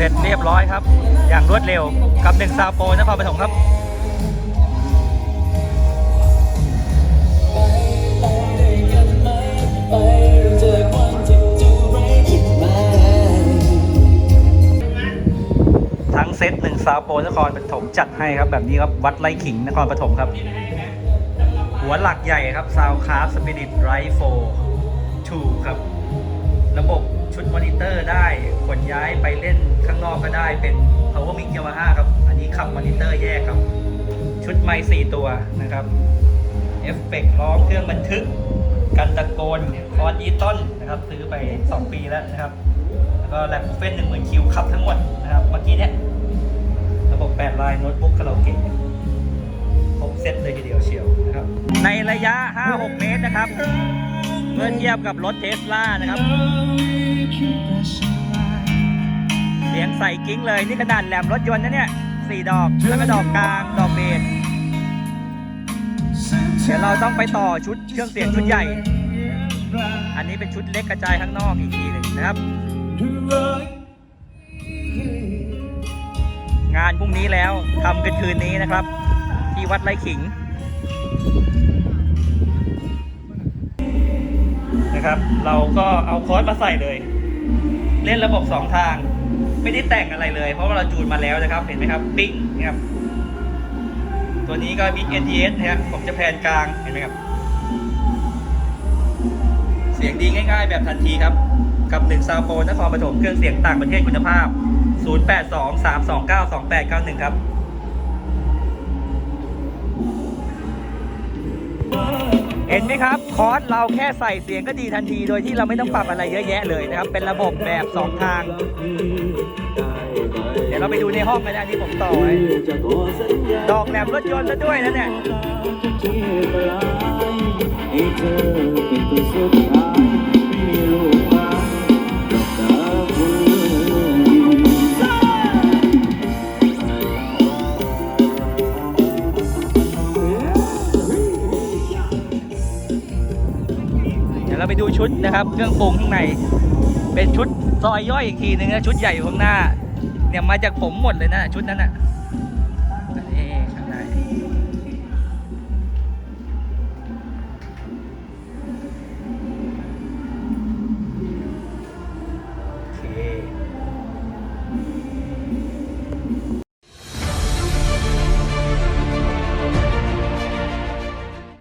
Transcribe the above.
เสร็จเรียบร้อยครับ อย่างรวดเร็วกับหนึ่งซาโปนครปฐมครับทั้งเซตหนึ่งซาโปนครปฐมจัดให้ครับแบบนี้ครับวัดไร่ขิงนครปฐมครับ หัวหลักใหญ่ครับซาวคาร์สปิริตไรโฟทูครับ ระบบชุดมอนิเตอร์ได้ขนย้ายไปเล่นข้างนอกก็ได้เป็น Power Mix Yamaha ครับ อันนี้ขับมอนิเตอร์แยกครับ ชุดไมค์4ตัวนะครับเอฟเฟกต์ร้องเครื่องบันทึก กันตะโกนคอร์ดอีตอนนะครับ ซื้อไป 2 ปีแล้วนะครับ แล้วก็แลบเฟ่หนึ่งหมื่นคิวขับทั้งหมดนะครับ เมื่อกี้เนี้ยระบบ8ลายโน้ตบุ๊กคาราโอเกะครบเซตเลยทีเดียวเชียวนะครับ ในระยะ 5-6 เมตรนะครับ มื่อเทียบกับรถเทสลานะครับ เสียงใส่กิ้งเลย นี่ขนาดแหลมรถยนต์นะเนี่ยสี่ดอก แล้วก็ดอกกลาง ดอกเบสเดี๋ยวเราต้องไปต่อชุดเครื่องเสียงชุดใหญ่ อันนี้เป็นชุดเล็กกระจายข้างนอกอีกทีหนึ่งนะครับ งานพรุ่งนี้แล้วทำกันคืนนี้นะครับ ที่วัดไร่ขิง นะครับ เราก็เอาคอร์สมาใส่เลย เล่นระบบสองทาง ไม่ได้แต่งอะไรเลย เพราะว่าเราจูนมาแล้วนะครับ เห็นไหมครับ ปิ้งนะครับ ตัวนี้ก็มี NTS นะครับผมจะแพนกลาง เห็นไหมครับ เสียงดีง่ายๆ แบบทันทีครับ กับ1ซาวโปนครปฐมเครื่องเสียงต่างประเทศคุณภาพ 0823292891 ครับ เห็นไหมครับ คอร์สเราแค่ใส่เสียงก็ดีทันที โดยที่เราไม่ต้องปรับอะไรเยอะแยะเลยนะครับ เป็นระบบแบบ 2 ทาง เดี๋ยวเราไปดูในห้องกันนะที่ผมต่อไว้ดอกแหลมรถยนต์ซะด้วยนะเนี่ยเดี๋ย เราไปดูชุดนะครับ เครื่องปรุงข้างใน เป็นชุดซอยย่อยอีกทีหนึ่งนะชุดใหญ่อยู่ข้างหน้า เนี่ยมาจากผมหมดเลยนะชุดนั้นอะนี่